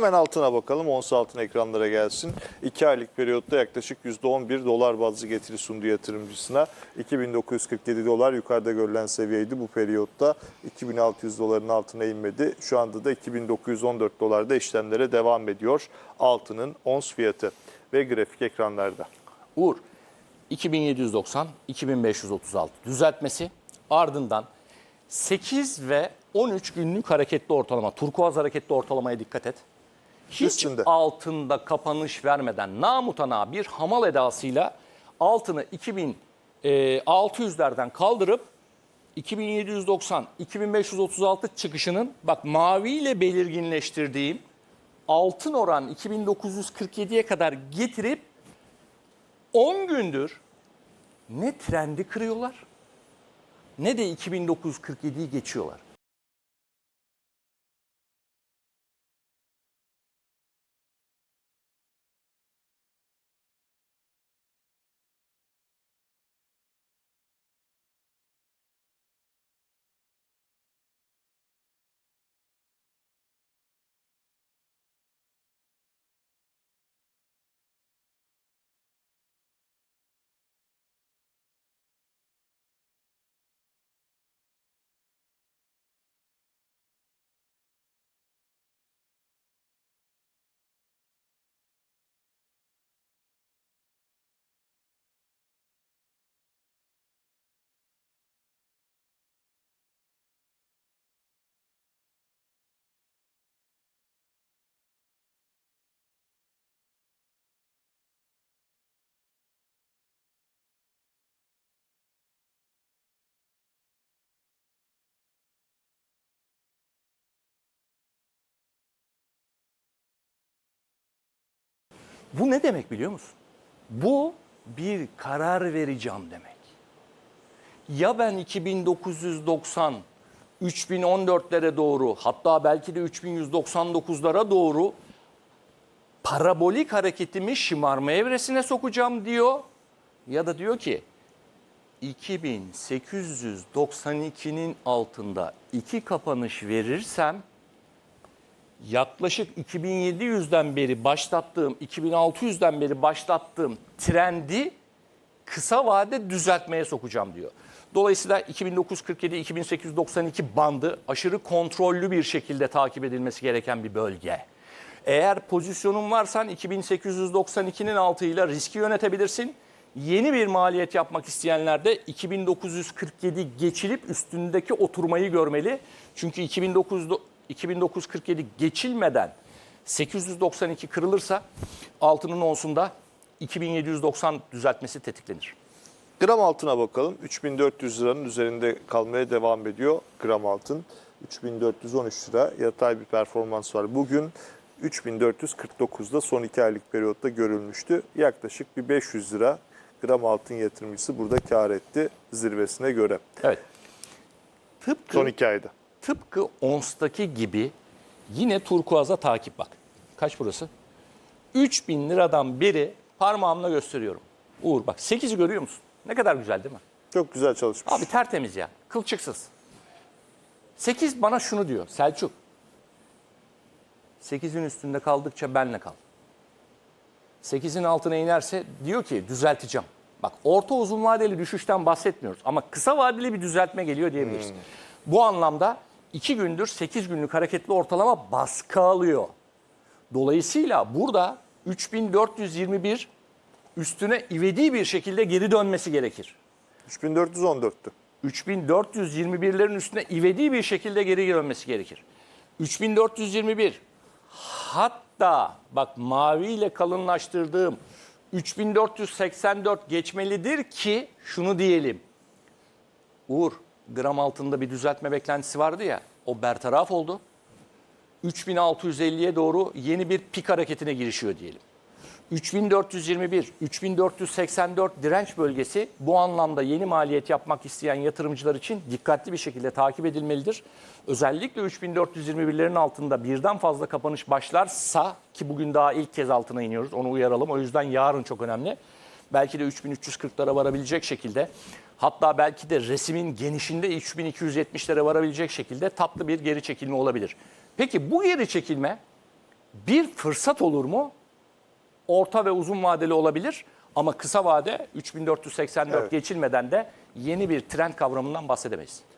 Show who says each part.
Speaker 1: Hemen altına bakalım. Ons altın ekranlara gelsin. 2 aylık periyotta yaklaşık %11 dolar bazlı getiri sundu yatırımcısına. 2947 dolar yukarıda görülen seviyeydi bu periyotta. 2600 doların altına inmedi. Şu anda da 2914 dolarda işlemlere devam ediyor. Altının ons fiyatı ve grafik ekranlarda.
Speaker 2: Uğur 2790 2536 düzeltmesi ardından 8 ve 13 günlük hareketli ortalama turkuaz hareketli ortalamaya dikkat et. Hiç
Speaker 1: Üstünde.
Speaker 2: altında kapanış vermeden namutana bir hamal edasıyla altını 2600'lerden kaldırıp 2790 2536 çıkışının bak maviyle belirginleştirdiğim altın oran 2947'ye kadar getirip 10 gündür ne trendi kırıyorlar ne de 2947'yi geçiyorlar. Bu ne demek biliyor musun? Bu bir karar vereceğim demek. Ya ben 2990 3014'lere doğru hatta belki de 3199'lara doğru parabolik hareketimi şımarma evresine sokacağım diyor. Ya da diyor ki 2892'nin altında iki kapanış verirsem yaklaşık 2700'den beri başlattığım, 2600'den beri başlattığım trendi kısa vade düzeltmeye sokacağım diyor. Dolayısıyla 2947-2892 bandı aşırı kontrollü bir şekilde takip edilmesi gereken bir bölge. Eğer pozisyonun varsan 2892'nin altıyla riski yönetebilirsin. Yeni bir maliyet yapmak isteyenler de 2947 geçilip üstündeki oturmayı görmeli. Çünkü 2900 2947 geçilmeden 892 kırılırsa altının onsunda 2790 düzeltmesi tetiklenir.
Speaker 1: Gram altına bakalım. 3400 liranın üzerinde kalmaya devam ediyor gram altın. 3413 lira yatay bir performans var. Bugün 3449'da son 2 aylık periyotta görülmüştü. Yaklaşık bir 500 lira gram altın yatırımcısı burada kar etti zirvesine göre.
Speaker 2: Evet. Tıpkı
Speaker 1: Son 2 ayda.
Speaker 2: Tıpkı onstaki gibi yine turkuaza takip bak. Kaç burası? 3000 liradan beri parmağımla gösteriyorum. Uğur bak 8'i görüyor musun? Ne kadar güzel değil mi?
Speaker 1: Çok güzel çalışmış.
Speaker 2: Abi tertemiz ya. Kılçıksız. 8 bana şunu diyor. Selçuk. 8'in üstünde kaldıkça benle kal. 8'in altına inerse diyor ki düzelteceğim. Bak orta uzun vadeli düşüşten bahsetmiyoruz ama kısa vadeli bir düzeltme geliyor diyebiliriz. Bu anlamda 2 gündür 8 günlük hareketli ortalama baskı alıyor. Dolayısıyla burada 3421 üstüne ivedi bir şekilde geri dönmesi gerekir.
Speaker 1: 3414'tü.
Speaker 2: 3421'lerin üstüne ivedi bir şekilde geri dönmesi gerekir. 3421 hatta bak maviyle kalınlaştırdığım 3484 geçmelidir ki şunu diyelim. Uğur gram altında bir düzeltme beklentisi vardı ya o bertaraf oldu. 3650'ye doğru yeni bir pik hareketine girişiyor diyelim. 3421, 3484 direnç bölgesi bu anlamda yeni maliyet yapmak isteyen yatırımcılar için dikkatli bir şekilde takip edilmelidir. Özellikle 3421'lerin altında birden fazla kapanış başlarsa ki bugün daha ilk kez altına iniyoruz onu uyaralım. O yüzden yarın çok önemli. Belki de 3340'lara varabilecek şekilde hatta belki de resimin genişinde 3270'lere varabilecek şekilde tatlı bir geri çekilme olabilir. Peki bu geri çekilme bir fırsat olur mu? Orta ve uzun vadeli olabilir ama kısa vade 3484
Speaker 1: Evet.
Speaker 2: geçilmeden de yeni bir trend kavramından bahsedemeyiz.